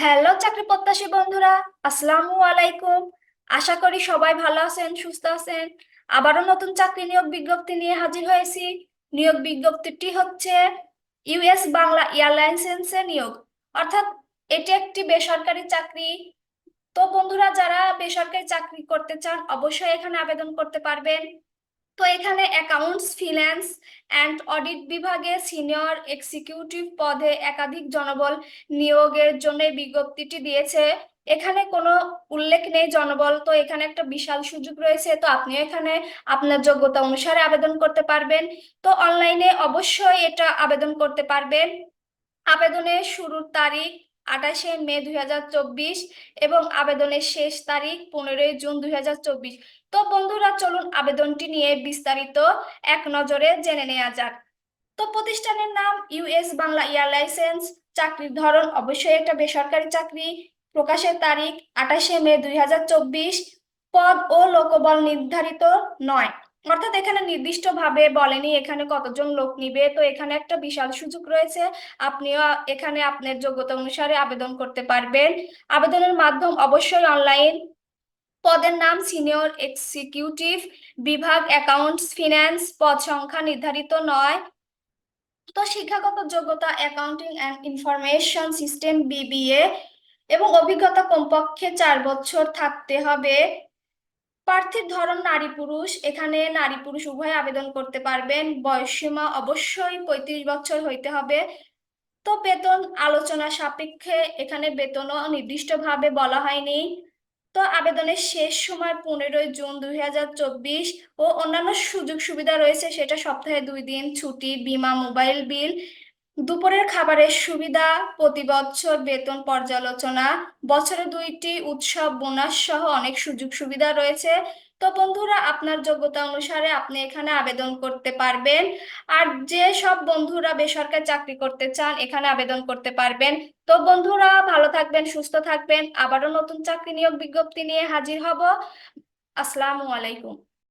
Hello চাকরি প্রত্যাশী বন্ধুরা, আসসালামু আলাইকুম। আশা করি সবাই ভালো আছেন, সুস্থ আছেন। আবারও নতুন চাকরি নিয়োগ বিজ্ঞপ্তি নিয়ে হাজির হয়েছি। নিয়োগ বিজ্ঞপ্তিটি হচ্ছে ইউএস বাংলা এয়ারলাইন্সে নিয়োগ। অর্থাৎ এটি একটি বেসরকারি চাকরি। তো বন্ধুরা, যারা বেসরকারি চাকরি করতে চান, অবশ্যই এখানে আবেদন করতে পারবেন। তো এখানে অ্যাকাউন্টস ফিন্যান্স অ্যান্ড অডিট বিভাগে সিনিয়র এক্সিকিউটিভ পদে একাধিক জনবল নিয়োগের জন্য বিজ্ঞপ্তিটি দিয়েছে। এখানে কোনো উল্লেখ নেই জনবল, তো এখানে একটা বিশাল সুযোগ রয়েছে, তো আপনি এখানে আপনার যোগ্যতা অনুসারে আবেদন করতে পারবেন। তো অনলাইনে অবশ্যই এটা আবেদন করতে পারবেন। আবেদনের শুরুর তারিখ আঠাশে মে দুই হাজার চব্বিশ এবং আবেদনের শেষ তারিখ পনেরোই জুন দুই হাজার চব্বিশ। তো বন্ধুরা, চলুন আবেদনটি নিয়ে বিস্তারিত এক নজরে জেনে নেওয়া যাক। তো প্রতিষ্ঠানের নাম ইউএস বাংলা এয়ারলাইন্স চাকরির ধরন, অবশ্যই একটা বেসরকারি চাকরি। প্রকাশের তারিখ, আঠাশে মে দুই হাজার চব্বিশ। পদ ও লোকবল নির্ধারিত নয়। অর্থাৎ এখানে নির্দিষ্টভাবে বলেনি এখানে কতজন লোক নিবে। তো এখানে একটা বিশাল সুযোগ রয়েছে। আপনিও এখানে আপনার যোগ্যতা অনুসারে আবেদন করতে পারবেন। আবেদনের মাধ্যম অবশ্যই অনলাইন পদের নাম সিনিয়র এক্সিকিউটিভ বিভাগ অ্যাকাউন্টস ফিন্যান্স পদ সংখ্যা নির্ধারিত নয়। তো শিক্ষাগত যোগ্যতা, accounting and information system, BBA এবং অভিজ্ঞতা কমপক্ষে চার বছর থাকতে হবে। প্রার্থীর ধরন নারী পুরুষ, এখানে নারী পুরুষ উভয় আবেদন করতে পারবেন। বয়সসীমা অবশ্যই পঁয়ত্রিশ বছর হইতে হবে। তো বেতন আলোচনা সাপেক্ষে এখানে বেতনও নির্দিষ্টভাবে বলা হয়নি। তো আবেদনের শেষ সময় পনেরোই জুন দুই হাজার চব্বিশ ও অন্যান্য সুযোগ সুবিধা রয়েছে সেটা সপ্তাহে দুই দিন, ছুটি, বিমা, মোবাইল বিল দুপুরের খাবারের সুবিধা প্রতি বছর বেতন পর্যালোচনা, বছরে দুইটি উৎসব, বোনাস সহ অনেক সুযোগ সুবিধা রয়েছে। তো বন্ধুরা, আপনার যোগ্যতা অনুসারে আপনি এখানে আবেদন করতে পারবেন। আর যে সব বন্ধুরা বেসরকারি চাকরি করতে চান, এখানে আবেদন করতে পারবেন। তো বন্ধুরা, ভালো থাকবেন, সুস্থ থাকবেন। আবারও নতুন চাকরি নিয়োগ বিজ্ঞপ্তি নিয়ে হাজির হব। আসসালামু আলাইকুম।